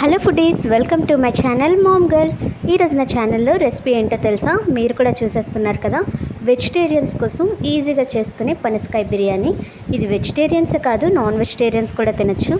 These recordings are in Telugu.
Hello foodies welcome to my channel mom girl. ఈరోజు నా ఛానల్లో రెసిపీ ఏంటో తెలుసా? మీరు కూడా చూసేస్తున్నారు కదా. వెజిటేరియన్స్ కోసం ఈజీగా చేసుకునే పనసకాయ బిర్యానీ. ఇది వెజిటేరియన్సే కాదు నాన్ వెజిటేరియన్స్ కూడా తినచ్చు.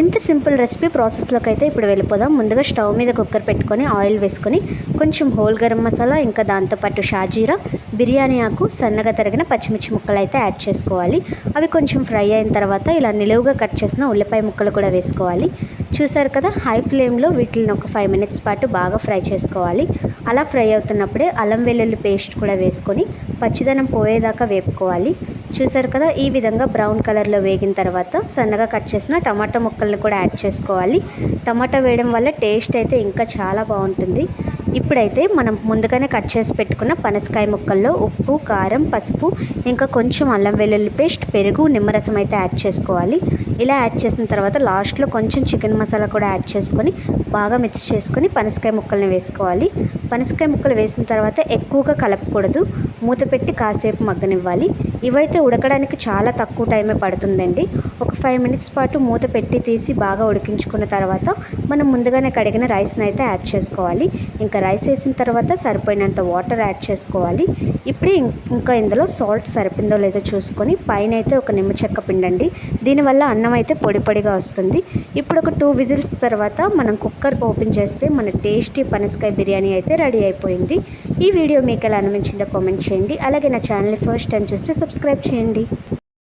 ఇంత సింపుల్ రెసిపీ ప్రాసెస్లోకి అయితే ఇప్పుడు వెళ్ళిపోదాం. ముందుగా స్టవ్ మీద కుక్కర్ పెట్టుకొని ఆయిల్ వేసుకొని కొంచెం హోల్ గరం మసాలా ఇంకా దాంతోపాటు షాజీరా బిర్యానీ ఆకు సన్నగా తరిగిన పచ్చిమిర్చి ముక్కలు అయితే యాడ్ చేసుకోవాలి. అవి కొంచెం ఫ్రై అయిన తర్వాత ఇలా నిలువుగా కట్ చేసిన ఉల్లిపాయ ముక్కలు కూడా వేసుకోవాలి. చూసారు కదా హై ఫ్లేమ్లో వీటిని ఒక ఫైవ్ మినిట్స్ పాటు బాగా ఫ్రై చేసుకోవాలి. అలా ఫ్రై అవుతున్నప్పుడే అల్లం వెల్లుల్లి పేస్ట్ కూడా వేసుకొని పచ్చిదనం పోయేదాకా వేపుకోవాలి. చూసారు కదా ఈ విధంగా బ్రౌన్ కలర్లో వేగిన తర్వాత సన్నగా కట్ చేసిన టమాటా ముక్కల్ని కూడా యాడ్ చేసుకోవాలి. టమాటా వేయడం వల్ల టేస్ట్ అయితే ఇంకా చాలా బాగుంటుంది. ఇప్పుడైతే మనం ముందుగానే కట్ చేసి పెట్టుకున్న పనసకాయ ముక్కల్లో ఉప్పు కారం పసుపు ఇంకా కొంచెం అల్లం వెల్లుల్లి పేస్ట్ పెరుగు నిమ్మరసం అయితే యాడ్ చేసుకోవాలి. ఇలా యాడ్ చేసిన తర్వాత లాస్ట్లో కొంచెం చికెన్ మసాలా కూడా యాడ్ చేసుకొని బాగా మిక్స్ చేసుకొని పనసకాయ ముక్కల్ని వేసుకోవాలి. పనసకాయ ముక్కలు వేసిన తర్వాత ఎక్కువగా కలపకూడదు. మూత పెట్టి కాసేపు మగ్గనివ్వాలి. ఇవైతే ఉడకడానికి చాలా తక్కువ టైమే పడుతుందండి. ఒక ఫైవ్ మినిట్స్ పాటు మూత పెట్టి తీసి బాగా ఉడికించుకున్న తర్వాత మనం ముందుగానే కడిగిన రైస్ని అయితే యాడ్ చేసుకోవాలి. ఇంకా రైస్ వేసిన తర్వాత సరిపోయినంత వాటర్ యాడ్ చేసుకోవాలి. ఇప్పుడే ఇంకా ఇందులో సాల్ట్ సరిపోయిందో లేదో చూసుకొని పైన అయితే ఒక నిమ్మ చెక్క పిండండి. దీనివల్ల అన్నం అయితే పొడి పొడిగా వస్తుంది. ఇప్పుడు ఒక టూ విజిల్స్ తర్వాత మనం కుక్కర్ ఓపెన్ చేస్తే మన టేస్టీ పనసకాయ బిర్యానీ అయితే రెడీ అయిపోయింది. ఈ వీడియో మీకు ఎలా అనిపించిందో కామెంట్ చేయండి. అలాగే నా ఛానల్ని ఫస్ట్ టైం చూస్తే సబ్స్క్రైబ్ చేయండి.